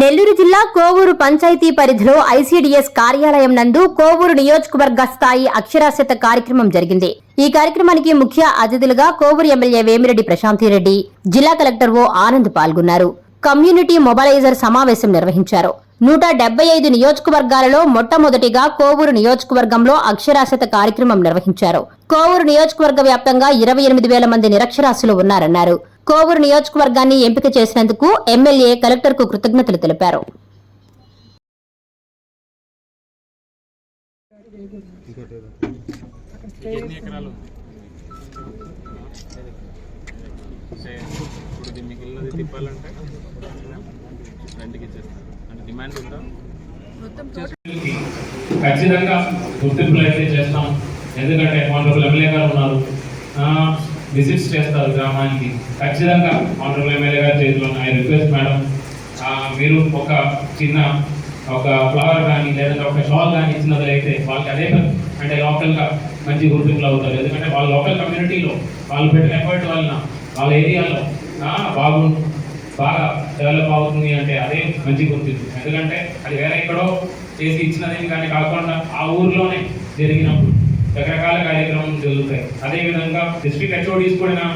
నెల్లూరు జిల్లా కోవూరు పంచాయతీ పరిధిలో ఐసీడీఎస్ కార్యాలయం నందు కోవూరు నియోజకవర్గ స్థాయి అక్షరాస్యత కార్యక్రమం జరిగింది. ఈ కార్యక్రమానికి ముఖ్య అతిథులుగా కోవూరు ఎమ్మెల్యే వేమిరెడ్డి ప్రశాంతిరెడ్డి జిల్లా కలెక్టర్ ఓ ఆనంద్ పాల్గొన్నారు. కమ్యూనిటీ మొబలైజర్ సమావేశం నిర్వహించారు. నూట డెబ్బై ఐదు నియోజకవర్గాలలో మొట్టమొదటిగా కోవూరు నియోజకవర్గంలో అక్షరాస్యత కార్యక్రమం నిర్వహించారు. కోవూరు నియోజకవర్గ వ్యాప్తంగా ఇరవై ఎనిమిది వేల మంది నిరక్షరాస్యులు ఉన్నారన్నారు. కోవూరు నియోజకవర్గాన్ని ఎంపిక చేసినందుకు ఎమ్మెల్యే కలెక్టర్కు కృతజ్ఞతలు తెలిపారు. ఖచ్చితంగా గుర్తింపులు అయితే చేస్తాం. ఎందుకంటే ఆనరబుల్ ఎమ్మెల్యే గారు ఉన్నారు. విజిట్స్ చేస్తారు గ్రామానికి. ఖచ్చితంగా ఆనరబుల్ ఎమ్మెల్యే గారి చేతిలో ఐ రిక్వెస్ట్ మేడం మీరు ఒక చిన్న ఒక ఫ్లవర్ కానీ లేదంటే ఒక షాల్ కానీ ఇచ్చినట్లయితే వాళ్ళకి అదే అంటే లోకల్గా మంచి గుర్తింపులు అవుతారు. ఎందుకంటే వాళ్ళ లోకల్ కమ్యూనిటీలో వాళ్ళు పెట్టిన ఎఫర్ట్ వలన వాళ్ళ ఏరియాలో బాగు బాగా డెవలప్ అవుతుంది అంటే అదే మంచి గుర్తింపు. ఎందుకంటే అది వేరే ఎక్కడో చేసి ఇచ్చినదేం కానీ కాకుండా ఆ ఊర్లోనే జరిగినప్పుడు రకరకాల కార్యక్రమాలు జరుగుతాయి. అదేవిధంగా డిస్ట్రిక్ట్ హెచ్ఓడీస్ కూడా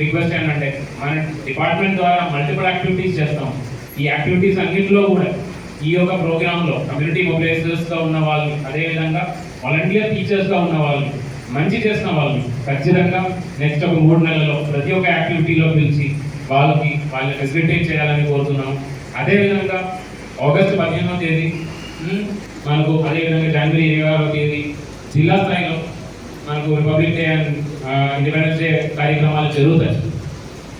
రిక్వెస్ట్ ఏంటంటే మన డిపార్ట్మెంట్ ద్వారా మల్టిపుల్ యాక్టివిటీస్ చేస్తాం. ఈ యాక్టివిటీస్ అన్నింటిలో కూడా ఈ యొక్క ప్రోగ్రాంలో కమ్యూనిటీ మొబిలైజర్స్గా ఉన్న వాళ్ళు అదేవిధంగా వాలంటీర్ టీచర్స్గా ఉన్న వాళ్ళు మంచి చేసిన వాళ్ళు ఖచ్చితంగా నెక్స్ట్ ఒక మూడు నెలల్లో ప్రతి ఒక్క యాక్టివిటీలో పిలిచి వాళ్ళకి వాళ్ళని ఫెసిలిటేట్ చేయాలని కోరుతున్నాం. అదేవిధంగా ఆగస్టు పదిహేనవ తేదీ మనకు అదేవిధంగా జనవరి ఇరవై ఆరో తేదీ జిల్లా స్థాయిలో మనకు republic day and independence day కార్యక్రమాలు జరుగుతాయి.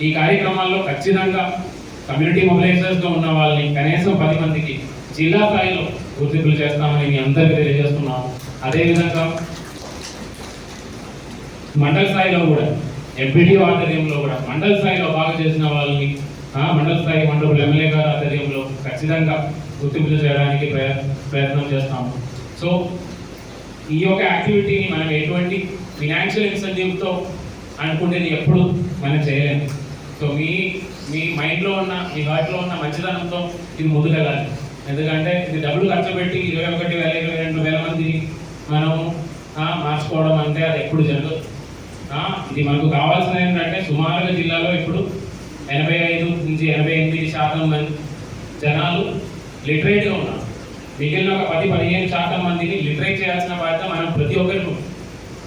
ఈ కార్యక్రమాల్లో ఖచ్చితంగా కమ్యూనిటీ మొబిలైజర్స్గా ఉన్న వాళ్ళని కనీసం పది మందికి జిల్లా స్థాయిలో గుర్తింపులు చేస్తామని మీ అందరికీ తెలియజేస్తున్నాం అదేవిధంగా మండల స్థాయిలో కూడా ఎంపీడీ ఆధ్వర్యంలో కూడా మండల స్థాయిలో బాగా చేసిన వాళ్ళని మండల స్థాయి మండపం ఎమ్మెల్యే గారి ఆధ్వర్యంలో ఖచ్చితంగా గుర్తింపులు చేయడానికి ప్రయత్నం చేస్తాము. సో ఈ యొక్క యాక్టివిటీని మనం ఎటువంటి ఫినాన్షియల్ ఇన్సెంటివ్తో అనుకుంటేది ఎప్పుడు మనం చేయలేము. సో మీ మీ మైండ్లో ఉన్న మీ హార్ట్లో ఉన్న మంచితనంతో ఇది ముందుకెళ్ళాలి. ఎందుకంటే ఇది డబ్బులు ఖర్చు పెట్టి ఇరవై ఒకటి వేల ఇరవై రెండు వేల మందిని మనము మార్చుకోవడం అంటే అది ఎప్పుడు జరగదు. ఇది మనకు కావాల్సిన ఏంటంటే సుమారుగా జిల్లాలో ఇప్పుడు ఎనభై ఐదు నుంచి ఎనభై ఎనిమిది శాతం మంది జనాలు లిటరేట్గా ఉన్నారు. మిగిలిన ఒక పది పదిహేను శాతం మందిని లిటరేట్ చేయాల్సిన బాధ్యత మనం ప్రతి ఒక్కరికి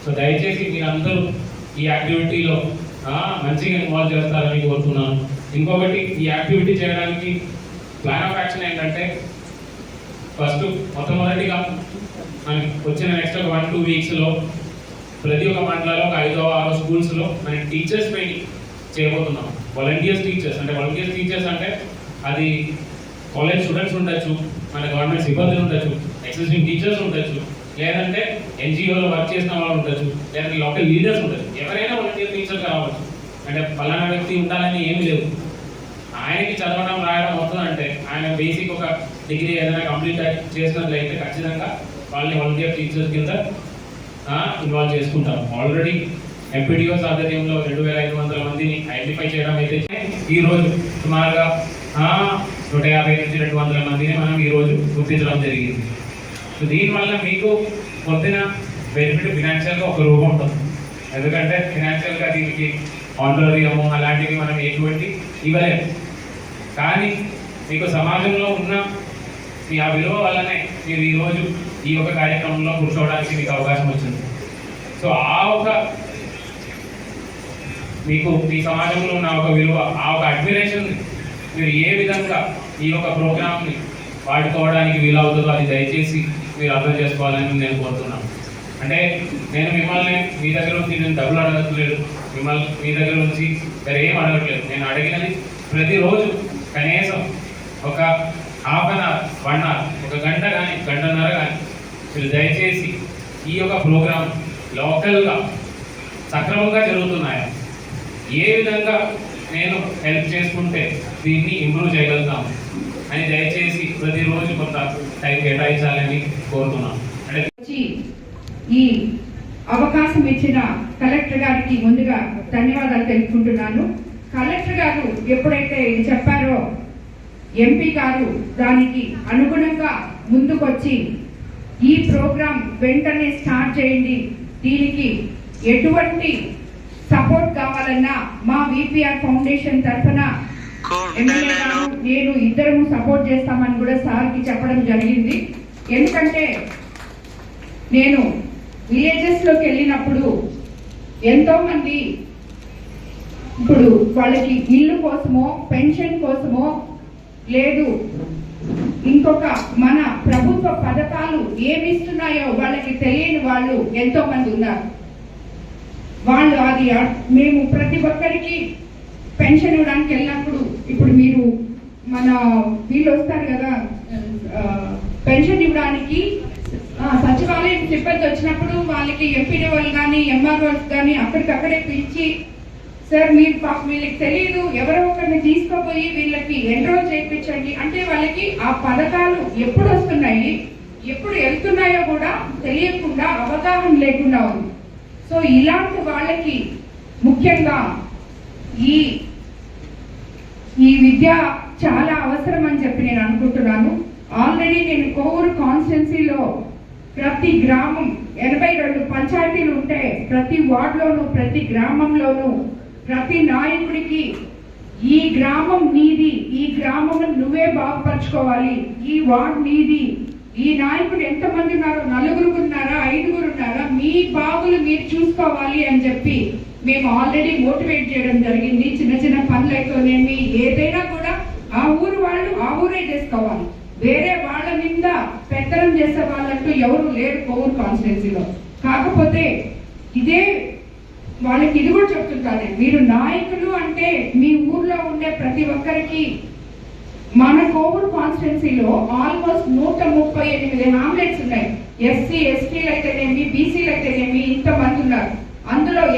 సో దయచేసి మీరందరూ ఈ యాక్టివిటీలో మంచిగా ఇన్వాల్వ్ చేస్తారని కోరుతున్నాను. ఇంకొకటి ఈ యాక్టివిటీ చేయడానికి ప్లాన్ ఆఫ్ యాక్షన్ ఏంటంటే ఫస్ట్ మొట్టమొదటిగా మనకి వచ్చిన నెక్స్ట్ ఒక వన్ టూ వీక్స్లో ప్రతి ఒక్క మండలాల్లో ఒక ఐదో ఆరో స్కూల్స్లో మన టీచర్స్ ట్రైనింగ్ చేయబోతున్నాం. వాలంటీర్స్ టీచర్స్ అంటే వాలంటీర్స్ టీచర్స్ అంటే అది కాలేజ్ స్టూడెంట్స్ ఉండొచ్చు మన గవర్నమెంట్ సిబ్బంది ఉండొచ్చు. ఎక్సిస్టింగ్ టీచర్స్ ఉండొచ్చు. లేదంటే ఎన్జిఓలో వర్క్ చేసిన వాళ్ళు ఉండొచ్చు. లేదంటే లోకల్ లీడర్స్ ఉండొచ్చు. ఎవరైనా వాలంటీర్ టీచర్ కావచ్చు. అంటే ఫలానా వ్యక్తి ఉండాలని ఏమీ లేదు ఆయనకి చదవడం రాయడం అవుతుంది అంటే ఆయన బేసిక్ ఒక డిగ్రీ ఏదైనా కంప్లీట్ చేసినట్లయితే ఖచ్చితంగా వాళ్ళని వాలంటీర్ టీచర్స్ కింద ఇన్వాల్వ్ చేసుకుంటాం. ఆల్రెడీ ఎంపీడీఓ ఆధ్వర్యంలో రెండు వేల ఐదు వందల మందిని ఐడెంటిఫై చేయడం అయితే ఈరోజు సుమారుగా నూట యాభై నుంచి రెండు వందల మందిని మనం ఈ రోజు గుర్తించడం జరిగింది. సో దీనివల్ల మీకు పొద్దున బెనిఫిట్ ఫినాన్షియల్గా ఒక రూపం ఉంటుంది. ఎందుకంటే ఫినాన్షియల్గా దీనికి ఆనరీయము అలాంటివి మనం ఎటువంటి ఇవ్వలేము. కానీ మీకు సమాజంలో ఉన్న మీ ఆ విలువ వల్లనే మీరు ఈరోజు ఈ యొక్క కార్యక్రమంలో కూర్చోవడానికి మీకు అవకాశం వచ్చింది. సో ఆ ఒక మీకు మీ సమాజంలో ఉన్న ఒక విలువ ఆ ఒక అడ్మిరేషన్ మీరు ఏ విధంగా ఈ యొక్క ప్రోగ్రామ్ని వాడుకోవడానికి వీలవుతుందో అది దయచేసి మీరు అర్థం చేసుకోవాలని నేను కోరుతున్నాను. అంటే నేను మిమ్మల్ని మీ దగ్గర నుంచి నేను డబ్బులు అడగట్లేదు. మిమ్మల్ని మీ దగ్గర నుంచి వేరే ఏం అడగట్లేదు. నేను అడిగినది ప్రతిరోజు కనీసం ఒక half an hour one hour ఒక గంట కానీ గంటన్నర కానీ మీరు దయచేసి ఈ యొక్క ప్రోగ్రాం లోకల్గా సక్రమంగా జరుగుతున్నాయా? ఏ విధంగా నేను హెల్ప్ చేసుకుంటే దీన్ని ఇంప్రూవ్ చేయగలుగుతాము? అని దయచేసి ప్రతిరోజు కొంత టైం కేటాయించాలని కోరుతున్నాను వచ్చి ఈ అవకాశం ఇచ్చిన కలెక్టర్ గారికి ముందుగా ధన్యవాదాలు తెలుపుకుంటున్నాను. కలెక్టర్ గారు ఎప్పుడైతే ఇది చెప్పారో ఎంపీ గారు దానికి అనుగుణంగా ముందుకొచ్చి ఈ ప్రోగ్రాం వెంటనే స్టార్ట్ చేయండి. దీనికి ఎటువంటి సపోర్ట్ కావాలన్నా మా విపిఆర్ ఫౌండేషన్ తరఫున నేను ఇద్దరము సపోర్ట్ చేస్తామని కూడా సార్కి చెప్పడం జరిగింది. ఎందుకంటే నేను విలేజెస్లోకి వెళ్ళినప్పుడు ఎంతో మంది ఇప్పుడు వాళ్ళకి ఇల్లు కోసమో పెన్షన్ కోసమో లేదు. ఇంకొక మన ప్రభుత్వ పథకాలు ఏమిస్తున్నాయో వాళ్ళకి తెలియని వాళ్ళు ఎంతో మంది ఉన్నారు. వాళ్ళు అది మేము ప్రతి ఒక్కరికి పెన్షన్ ఇవ్వడానికి వెళ్ళినప్పుడు ఇప్పుడు మీరు మన వీళ్ళు వస్తారు కదా పెన్షన్ ఇవ్వడానికి సచివాలయం సిబ్బంది వచ్చినప్పుడు వాళ్ళకి ఎంపీడీ వాళ్ళు కానీ ఎంఆర్ఓస్ కానీ అక్కడికక్కడే పిలిచి సార్ మీరు వీళ్ళకి తెలియదు ఎవరో ఒకరిని తీసుకుపోయి వీళ్ళకి ఎన్రోల్ చేయించండి. అంటే వాళ్ళకి ఆ పథకాలు ఎప్పుడు వస్తున్నాయి ఎప్పుడు వెళ్తున్నాయో కూడా తెలియకుండా అవగాహన లేకుండా ఉంది. సో ఇలాంటి వాళ్ళకి ముఖ్యంగా ఈ ఈ విద్య చాలా అవసరం అని చెప్పి నేను అనుకుంటున్నాను. ఆల్రెడీ నేను కోవూరు కాన్స్టిట్యున్సీలో ప్రతి గ్రామం ఎనభై రెండు పంచాయతీలు ఉంటే ప్రతి వార్డులోను ప్రతి గ్రామంలోను ప్రతి నాయకుడికి ఈ గ్రామం నీది ఈ గ్రామం నువ్వే బాగుపరచుకోవాలి. ఈ వార్డ్ నీది. ఈ నాయకుడు ఎంతమంది ఉన్నారో నలుగురు ఉన్నారా ఐదుగురు ఉన్నారా మీ బాగులు మీరు చూసుకోవాలి అని చెప్పి మేము ఆల్రెడీ మోటివేట్ చేయడం జరిగింది. చిన్న చిన్న పనులు అయితేనేమి ఏదైనా కూడా ఆ ఊరు వాళ్ళు ఆ ఊరే చేసుకోవాలి. వేరే వాళ్ళ మీద పెత్తనం చేసే వాళ్ళంటూ ఎవరు లేరు కోవూరు కాన్స్టిట్యున్సీలో. కాకపోతే ఇదే వాళ్ళకి ఇది కూడా చెప్తుంటాను మీరు నాయకులు అంటే మీ ఊర్లో ఉండే ప్రతి ఒక్కరికి మన కోవూరు కాన్స్టిట్యున్సీలో ఆల్మోస్ట్ నూట ముప్పై ఎనిమిది హామ్లెట్స్ ఉన్నాయి. ఎస్సీ ఎస్టీలు అయితేనేమి బీసీలు అయితేనేమి ఇంతమంది ఉన్నారు.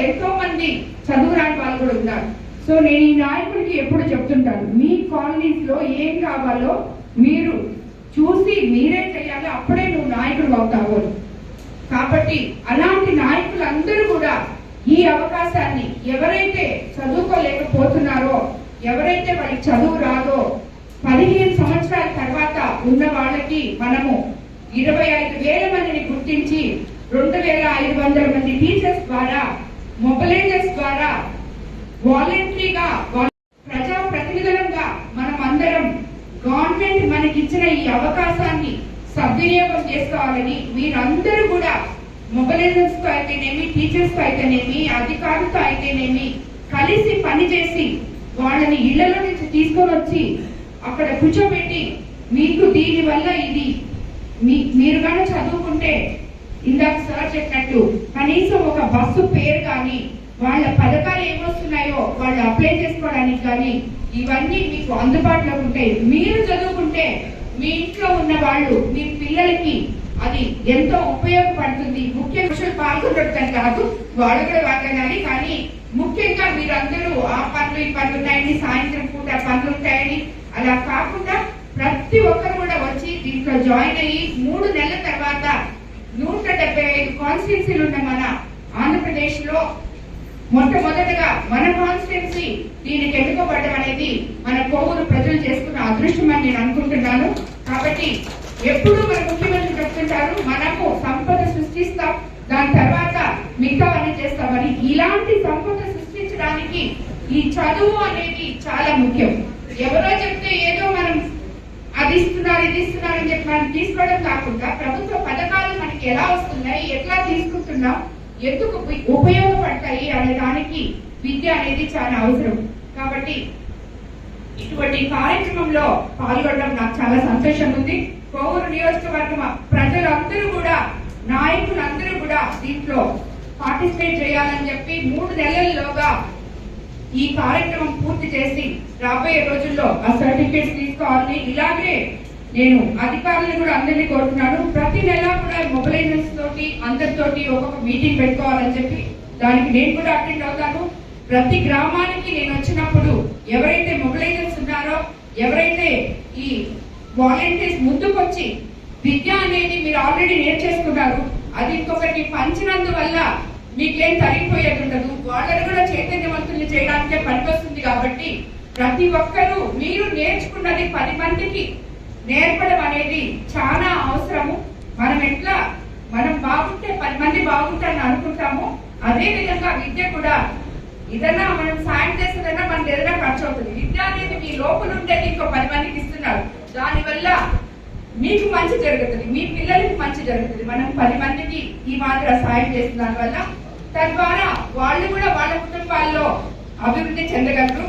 ఎంతో మంది చదువురాని వాళ్ళు కూడా ఉన్నారు. సో నేను ఈ నాయకుడికి ఎప్పుడు చెప్తుంటాను మీ కాలనీస్లో ఏం కావాలో మీరు చూసి మీరే చేయాలి అప్పుడే నువ్వు నాయకుడు అవుతావు కాబట్టి అలాంటి నాయకులందరూ కూడా ఈ అవకాశాన్ని ఎవరైతే చదువుకోలేకపోతున్నారో ఎవరైతే వాళ్ళకి చదువు రాదో పదిహేను సంవత్సరాల తర్వాత ఉన్న వాళ్ళకి మనము ఇరవై ఐదు వేల మందిని గుర్తించి రెండు వేల ఐదు వందల మంది టీచర్స్ ద్వారా మొబలైజర్స్ ద్వారా వాలంటరీగా ప్రజా ప్రతినిధులంగా మనం అందరం గవర్నమెంట్ మనకి ఇచ్చిన ఈ అవకాశాన్ని సద్వినియోగం చేసుకోవాలని మీరందరూ కూడా మొబలైజర్స్తో అయితేనేమి టీచర్స్తో అయితేనేమి అధికారులతో అయితేనేమి కలిసి పనిచేసి వాళ్ళని ఇళ్ళలో నుంచి తీసుకొని వచ్చి అక్కడ కూర్చోబెట్టి మీకు దీని వల్ల ఇది మీ మీరు కానీ చదువుకుంటే ఇందాక సార్ చెప్పినట్టు కనీసం ఒక బస్సు పేరు కానీ వాళ్ళ పథకాలు ఏమొస్తున్నాయో వాళ్ళు అప్లై చేసుకోవడానికి కానీ ఇవన్నీ మీకు అందుబాటులో ఉంటాయి మీరు చదువుకుంటే మీ ఇంట్లో ఉన్న వాళ్ళు మీ పిల్లలకి అది ఎంతో ఉపయోగపడుతుంది. ముఖ్య విషయాలు పాల్గొనడం కాదు వాళ్ళు కూడా వాడగాలి కానీ ముఖ్యంగా మీరందరూ ఆ పనులు ఈ పనులు ఉన్నాయని సాయంత్రం పూట పనులు ఉంటాయని అలా కాకుండా ప్రతి ఒక్కరు కూడా వచ్చి దీంట్లో జాయిన్ అయ్యి మూడు నెలల తర్వాత నూట డెబ్బై ఐదు కాన్స్టిట్యున్సీలు ఉన్న మన ఆంధ్రప్రదేశ్లో మొట్టమొదటగా మన కాన్స్టిట్యున్సీ దీనికి ఎన్నుకోబడడం అనేది మన కోవూరు ప్రజలు చేసుకున్న అదృష్టం అని నేను అనుకుంటున్నాను. కాబట్టి ఎప్పుడు మన ముఖ్యమంత్రి చెప్తుంటారు మనకు సంపద సృష్టిస్తాం దాని తర్వాత మిగతావన్నీ చేస్తామని ఇలాంటి సంపద సృష్టించడానికి ఈ చదువు అనేది చాలా ముఖ్యం. ఎవరో చెప్తే ఏదో మనం అది ఇస్తున్నారు ఇది ఇస్తున్నారు అని చెప్పి మనం తీసుకోవడం కాకుండా ప్రభుత్వ పథకాలు మనకి ఎలా వస్తున్నాయి ఎట్లా తీసుకుంటున్నాం ఎందుకు ఉపయోగపడతాయి అనే దానికి విద్య అనేది చాలా అవసరం. కాబట్టి ఇటువంటి కార్యక్రమంలో పాల్గొనడం నాకు చాలా సంతోషం ఉంది కోవూరు నియోజకవర్గం ప్రజలందరూ కూడా నాయకులందరూ కూడా దీంట్లో పార్టిసిపేట్ చేయాలని చెప్పి మూడు నెలల్లోగా ఈ కార్యక్రమం పూర్తి చేసి రాబోయే రోజుల్లో ఆ సర్టిఫికేట్స్ తీసుకోవాలని ఇలాగే నేను అధికారులను కూడా అందరినీ కోరుతున్నాను. ప్రతి నెల కూడా మొబైలైజర్స్ తోటి అందరితోటి ఒక్కొక్క మీటింగ్ పెట్టుకోవాలని చెప్పి దానికి నేను కూడా అటెండ్ అవుతాను. ప్రతి గ్రామానికి నేను వచ్చినప్పుడు ఎవరైతే మొబైలైజర్స్ ఉన్నారో ఎవరైతే ఈ వాలంటీర్స్ ముందుకొచ్చి విద్య అనేది మీరు ఆల్రెడీ నేర్చేసుకున్నారు అది ఇంకొకటి పంచినందువల్ల మీకేం తరిగిపోయేది ఉండదు. వాళ్ళని కూడా చైతన్యవంతుల్ని చేయడానికే పనికొస్తుంది కాబట్టి ప్రతి ఒక్కరూ మీరు నేర్చుకున్నది పది మందికి నేర్పడం అనేది చాలా అవసరము. మనం ఎట్లా మనం బాగుంటే పది మంది బాగుంటారని అనుకుంటామో అదే విధంగా విద్య కూడా ఏదైనా మనం సాయం చేసేదన్నా మనకి ఏదైనా ఖర్చు అవుతుంది విద్య అనేది మీ లోపల ఉండేది ఇంకో పది మందికి ఇస్తున్నారు. దానివల్ల మీకు మంచి జరుగుతుంది. మీ పిల్లలకి మంచి జరుగుతుంది. మనం పది మందికి ఈ మాత్రం సాయం చేసిన వల్ల తద్వారా వాళ్ళు కూడా వాళ్ళ కుటుంబాల్లో అభివృద్ధి చెందగలరు.